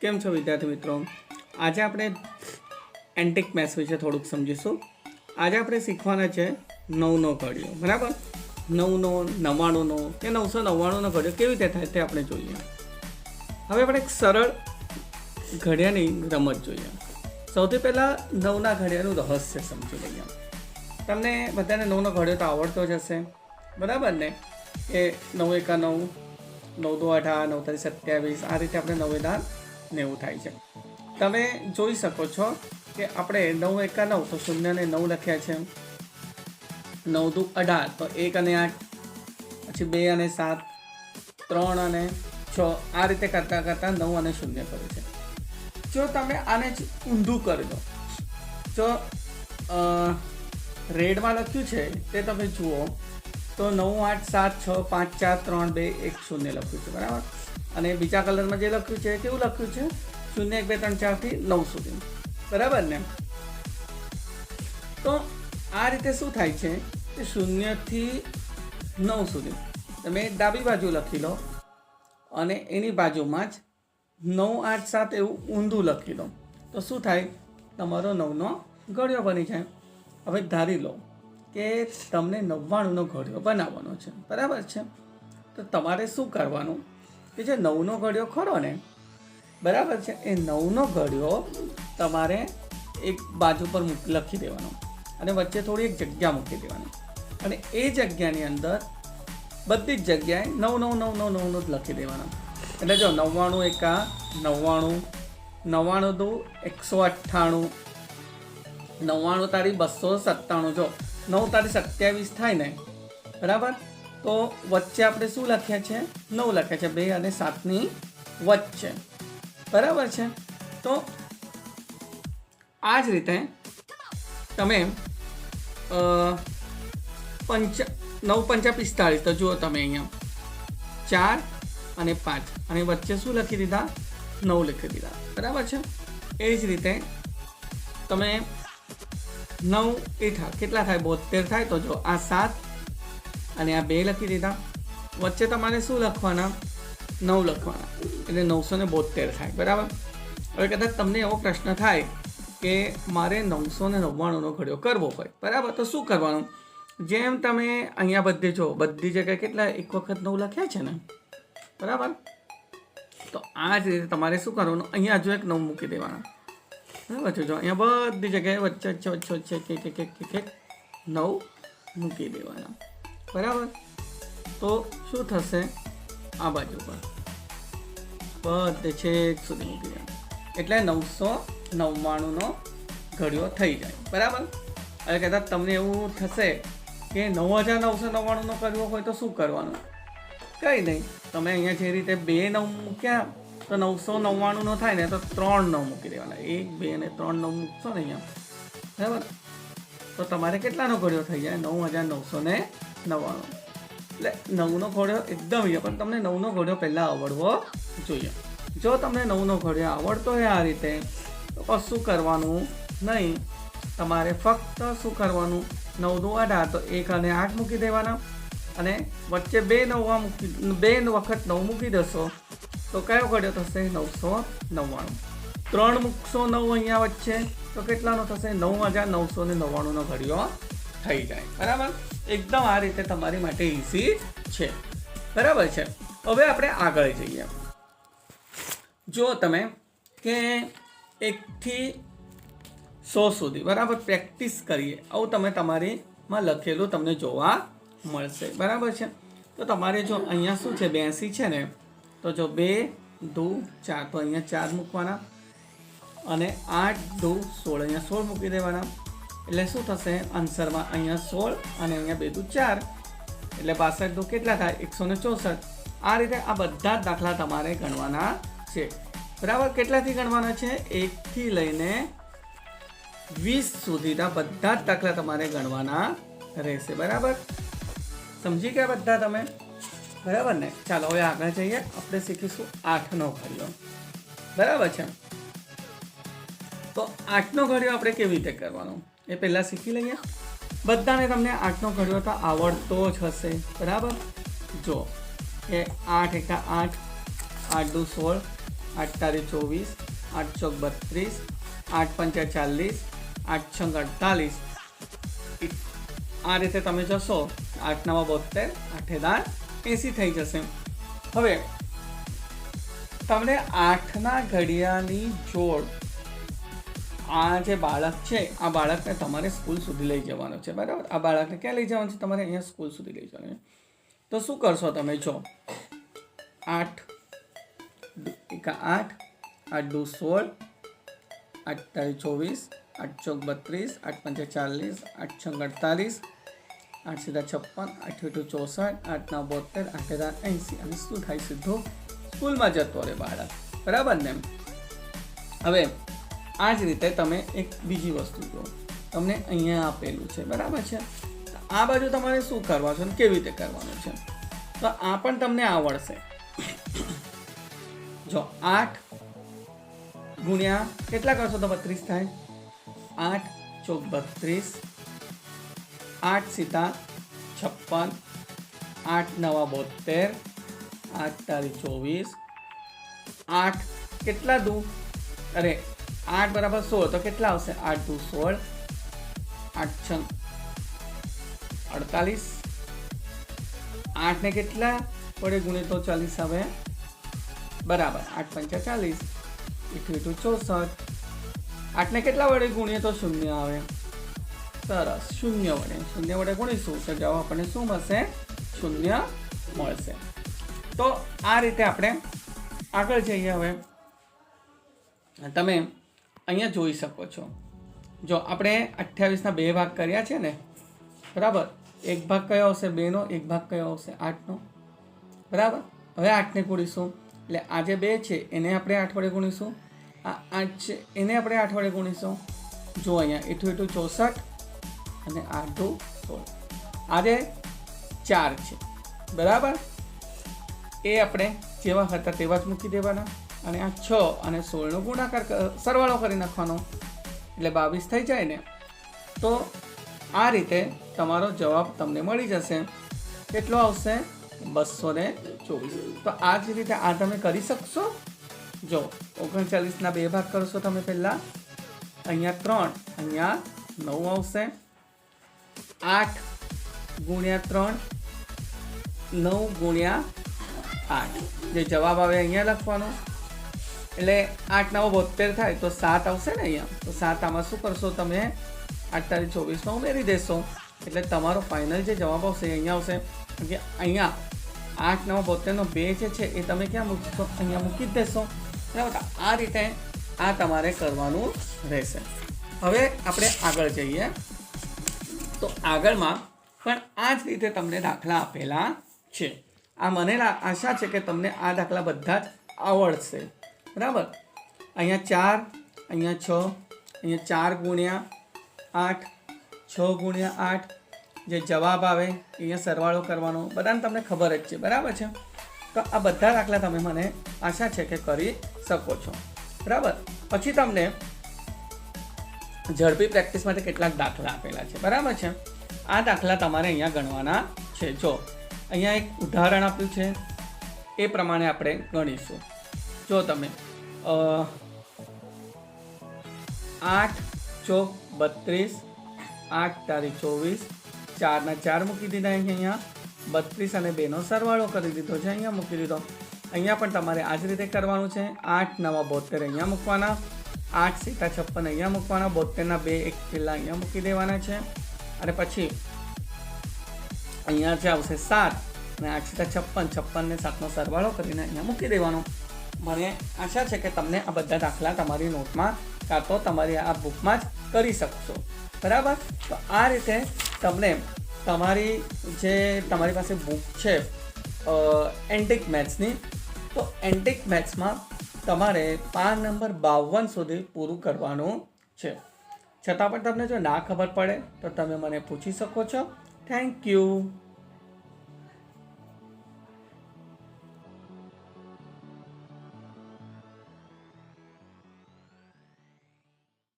કેમ છો વિદ્યાર્થી મિત્રો? આજે આપણે એન્ટિક મેથ્સ વિશે થોડુંક સમજીશું. આજે આપણે શીખવાના છે નવનો ઘડિયો, બરાબર? નવનો, નવ્વાણુંનો, કે નવસો નવ્વાણુંનો ઘડિયો કેવી રીતે થાય તે આપણે જોઈએ. હવે આપણે એક સરળ ઘડિયાની રમત જોઈએ. સૌથી પહેલાં નવના ઘડિયાનું રહસ્ય સમજી લઈએ. તમને બધાને નવનો ઘડિયો તો આવડતો જ હશે, બરાબર ને? કે નવ એકા નવ નવ દો અઢાર નવ તારી સત્યાવીસ, આ રીતે આપણે નવ એકા નેવું થાય છે. તમે જોઈ શકો છો કે આપણે નવ એકા નવ, તો શૂન્ય ને નવ લખ્યા છે. નવ દુ અઢાર, તો એક અને આઠ, પછી બે અને સાત, ત્રણ અને છ, આ રીતે કરતાં કરતાં નવ અને શૂન્ય કર્યું છે. જો તમે આને જ ઊંધું કરી દો, જો રેડમાં લખ્યું છે તે તમે જુઓ, તો નવ આઠ સાત છ પાંચ ચાર ત્રણ બે એક શૂન્ય લખ્યું છે, બરાબર? અને બીજા કલરમાં જે લખ્યું છે, કેવું લખ્યું છે? શૂન્ય એક બે ત્રણ ચારથી નવ સુધી. બરાબર ને? તો આ રીતે શું થાય છે કે શૂન્યથી નવ સુધી. તમે ડાબી બાજુ લખી લો અને એની બાજુમાં જ નવ આઠ સાત એવું ઊંધું લખી લો. તો શું થાય? તમારો નવનો ઘડિયો બની જાય. હવે ધારી લો કે તમને નવ્વાણુંનો ઘડિયો બનાવવાનો છે. બરાબર છે? તો તમારે શું કરવાનું? કે જે નવનો ઘડિયો ખરો ને, બરાબર છે? એ નવનો ઘડિયો તમારે એક બાજુ પર લખી દેવાનો અને વચ્ચે થોડી એક જગ્યા મૂકી દેવાની. અને એ જગ્યાની અંદર બધી જ જગ્યાએ નવ નવ નવ નવ નવનું જ લખી દેવાના. એટલે જો નવ્વાણું એકા, નવ્વાણું નવ્વાણું દુ, એકસો અઠ્ઠાણું, નવ્વાણું તારી બસો સત્તાણું. જો નવ તારી સત્યાવીસ થાય ને, બરાબર? તો વચ્ચે આપણે શું લખ્યા છે? નવ લખ્યા છે, બે અને સાતની વચ્ચે. બરાબર છે? તો આ જ રીતે તમે પંચ, નવ પંચા પિસ્તાળીસ તો જુઓ તમે અહીંયા. ચાર અને પાંચ. અને વચ્ચે શું લખી દીધા? નવ લખી દીધા. બરાબર છે? એ જ રીતે તમે નવ એઠા કેટલા થાય? બોતેર થાય તો જો આ સાત અને આ બે લખી દીધા વચ્ચે તમારે શું લખવાના નવ લખવાના એટલે નવસો ને બોતેર થાય બરાબર હવે કદાચ તમને એવો પ્રશ્ન થાય કે મારે નવસો ને નવ્વાણુંનો ઘડિયો કરવો હોય બરાબર તો શું કરવાનું જેમ તમે અહીંયા બધે જો બધી જગ્યાએ કેટલા એક વખત નવ લખ્યા છે ને બરાબર તો આ જ રીતે તમારે શું કરવાનું અહીંયા જો એક નવ મૂકી દેવાના બરાબર જો અહીંયા બધી જગ્યાએ વચ્ચે વચ્ચે વચ્ચે વચ્ચે એક એક એક નવ મૂકી દેવાના બરાબર? તો શું થશે? આ બાજુ પર. બધે છેક સુધી મૂકી દેવાના. એટલે નવસો નવ્વાણુંનો ઘડિયો થઈ જાય. બરાબર? હવે કદાચ તમને એવું થશે કે નવ હજાર નવસો નવ્વાણુંનો કરવો હોય તો શું કરવાનું? કંઈ નહીં. તમે અહીંયા જે રીતે બે નવ મૂક્યા, તો નવસો નવ્વાણુંનો થાય ને, તો ત્રણ નવ મૂકી દેવાના. એક, બે અને ત્રણ નવ મૂકશો ને અહીંયા. બરાબર? તો તમારે કેટલાનો ઘડિયો થઈ જાય? નવ હજાર નવસો ને નવ્વાણું એટલે નવનો ઘોડ્યો એકદમ યો, પણ તમને નવનો ઘોડ્યો પહેલાં આવડવો જોઈએ. જો તમને નવનો ઘોડ્યો આવડતો હોય આ રીતે, તો કશું કરવાનું? નહીં. તમારે ફક્ત શું કરવાનું? નવ દુ અઢાર, તો એક અને આઠ મૂકી દેવાના. અને વચ્ચે બે નવવા મૂકી, બે વખત નવ મૂકી દેશો, તો કયો ઘડ્યો થશે? નવસો નવ્વાણું. ત્રણ મૂકશો નવ અહીંયા વચ્ચે, તો કેટલાનો થશે? નવ હજાર નવસો ને નવ્વાણુંનો ઘડિયો થઈ જાય. બરાબર? એકદમ આ રીતે તમારી માટે ઇઝી છે. બરાબર છે? હવે આપણે આગળ જઈએ. જો તમે કે એકથી સો સુધી, બરાબર, પ્રેક્ટિસ કરીએ, આવું તમે તમારીમાં લખેલું તમને જોવા મળશે. બરાબર છે? તો તમારે જો અહીંયા શું છે, બેસી છે ને, તો જો બે, દુ, ચાર, તો અહીંયા ચાર મૂકવાના અને આઠ, દુ, સોળ, અહીંયા સોળ મૂકી દેવાના. એટલે શું થશે? આન્સરમાં અહીંયા સોળ અને અહીંયા બે દુ ચાર. એટલે બાસઠ તો કેટલા થાય? એકસો ને ચોસઠ. આ રીતે આ બધા જ દાખલા તમારે ગણવાના છે. બરાબર? કેટલાથી ગણવાના છે? એકથી લઈને વીસ સુધીના બધા જ દાખલા તમારે ગણવાના રહેશે. બરાબર? સમજી ગયા બધા તમે? બરાબર ને? ચાલો, હવે આગળ જઈએ. આપણે શીખીશું આઠનો ઘડિયો. બરાબર છે? તો આઠનો ઘડિયો આપણે કેવી રીતે કરવાનો? એ પહેલાં શીખી લઈએ. બધાને તમને આઠનો ઘડિયો તો આવડતો જ હશે. બરાબર? જો, કે આઠ એકા આઠ આઠ દુ સોળ, આઠ તારી ચોવીસ, આઠ ચોક બત્રીસ, આઠ પંચા ચાલીસ, આઠ છંગ અડતાલીસ. આ રીતે તમે જશો આઠ નવા બોતેર આઠે દાર એંસી થઈ જશે. હવે, તમને આઠના ઘડિયાની જોડ આ જે બાળક છે, આ બાળકને તમારે સ્કૂલ સુધી લઈ જવાનો છે, બરાબર? આ બાળકને ક્યાં લઈ જવાનું છે? તમારે અહીંયા સ્કૂલ સુધી લઈ જવાનું છે. તો શું કરશો તમે? જો, આઠ, એકા આઠ આઠ દુ સોળ, આઠ ચોવીસ, આઠ ચોક બત્રીસ, આઠ પંચે ચાલીસ, આઠ છ અડતાલીસ, આઠ સીધા છપ્પન, આઠ એટુ ચોસઠ, આઠ નવ બોતેર આઠ હજાર એંસી. અને શું થાય સીધો? સ્કૂલમાં જતો રહે બાળક. બરાબર ને? હવે આ જ રીતે તમે એક બીજી વસ્તુ જુઓ. તમને અહીંયા આપેલું છે, બરાબર છે? આ બાજુ તમારે શું કરવા છે કેવી રીતે કરવાનું છે? તો આ પણ તમને આવડશે. જો, આઠ ગુણ્યા કેટલા કરશો તો બત્રીસ થાય? આઠ ચોક બત્રીસ, આઠ સીતા છપ્પન, આઠ નવા બોતેર આઠ તારી ચોવીસ, આઠ કેટલા દુ અરે આઠ બરાબર સોળ. તો કેટલા આવશે? આઠ ટુ સોળ. આઠ છ. અડતાલીસ. આઠને કેટલા? વડે ગુણે તો ચાલીસ આવે. બરાબર. આઠ પંચા ચાલીસ. ઇઠું ઇઠું ચોસઠ. આઠને કેટલા વડે ગુણીએ તો શૂન્ય આવે? સરસ. શૂન્ય વડે. શૂન્ય વડે ગુણીશું. તો જવાબ આપણને શું મળશે? શૂન્ય મળશે. તો આ રીતે આપણે આગળ જઈએ હવે. તમે અહીંયા જોઈ શકો છો. જો આપણે અઠ્યાવીસના બે ભાગ કર્યા છે ને, બરાબર? એક ભાગ કયો આવશે? બેનો. એક ભાગ કયો આવશે? આઠનો. બરાબર? હવે આઠને ગુણીશું. એટલે આ જે બે છે, એને આપણે આઠ વડે ગુણીશું. આ આઠ છે, એને આપણે આઠ વડે ગુણીશું. જો અહીંયા એઠું એઠું ચોસઠ અને આઠું સોળ. આજે ચાર છે. બરાબર? એ આપણે જેવા હતા તેવા જ મૂકી દેવાના. અને આ છ અને સોળનો ગુણાકાર સરવાળો કરી નાખવાનો. એટલે બાવીસ થઈ જાય ને. તો આ રીતે તમારો જવાબ તમને મળી જશે. કેટલો આવશે? બસો ને ચોવીસ. તો આ જ રીતે આ તમે કરી શકશો? જો, ઓગણચાલીસના બે ભાગ કરશો તમે પહેલાં. અહીંયા ત્રણ, અહીંયા નવ આવશે. આઠ ગુણ્યા ત્રણ, નવ ગુણ્યા આઠ. જે જવાબ આવે અહીંયા લખવાનો. એટલે આઠ નવ બોતેર થાય તો સાત આવશે ને અહીંયા. તો સાત આમાં શું કરશો તમે? આઠ તારીખ ચોવીસમાં ઉમેરી દેશો. એટલે તમારો ફાઇનલ જે જવાબ આવશે અહીંયા આવશે. કે અહીંયા આઠ નવ બોતેરનો બે જે છે એ તમે ક્યાં મૂકશો અહીંયા મૂકી જ દેશો. બરાબર? આ રીતે આ તમારે કરવાનું રહેશે. હવે આપણે આગળ જઈએ. તો આગળમાં પણ આ જ રીતે તમને દાખલા આપેલા છે. આ મને આશા છે કે તમને આ દાખલા બધા જ આવડશે. બરાબર? અહીંયા ચાર, અહીંયા છ, અહીંયા ચાર ગુણ્યા આઠ, છ ગુણ્યા આઠ. જે જવાબ આવે, અહીંયા સરવાળો કરવાનો. બધાને તમને ખબર જ છે. બરાબર છે? તો આ બધા દાખલા તમે મને આશા છે કે કરી શકો છો. બરાબર? પછી તમને ઝડપી પ્રેક્ટિસ માટે કેટલાક દાખલા આપેલા છે. બરાબર છે? આ દાખલા તમારે અહીંયા ગણવાના છે. જો, અહીંયા એક ઉદાહરણ આપ્યું છે. એ પ્રમાણે આપણે ગણીશું. જો તમે આઠ, ચોક, બત્રીસ, આઠ, તારીખ, ચોવીસ. ચારના ચાર મૂકી દીધા અહીંયા. બત્રીસ અને બેનો સરવાળો કરી દીધો છે, અહીંયા મૂકી દીધો. અહીંયા પણ તમારે આ જ રીતે કરવાનું છે. આઠ, નવા બોતેર અહીંયા મૂકવાના. આઠ સીતા છપ્પન અહીંયા મૂકવાના. બોતેરના બે, એક કિલ્લા અહીંયા મૂકી દેવાના છે. અને પછી અહીંયા જે આવશે સાત અને આઠ સીતા છપ્પન છપ્પન ને સાતનો સરવાળો કરીને અહીંયા મૂકી દેવાનો. મને આશા છે કે તમને આ બધા દાખલા તમારી નોટમાં કાં તો તમારી આ બુકમાં જ કરી શકશો. બરાબર? તો આ રીતે તમને તમારી જે તમારી પાસે બુક છે એન્ટિક મેથ્સની તો એન્ટિક મેથ્સમાં તમારે પાન નંબર બાવન સુધી પૂરું કરવાનું છે. છતાં પણ તમને જો ના ખબર પડે, તો તમે મને પૂછી શકો છો. Thank you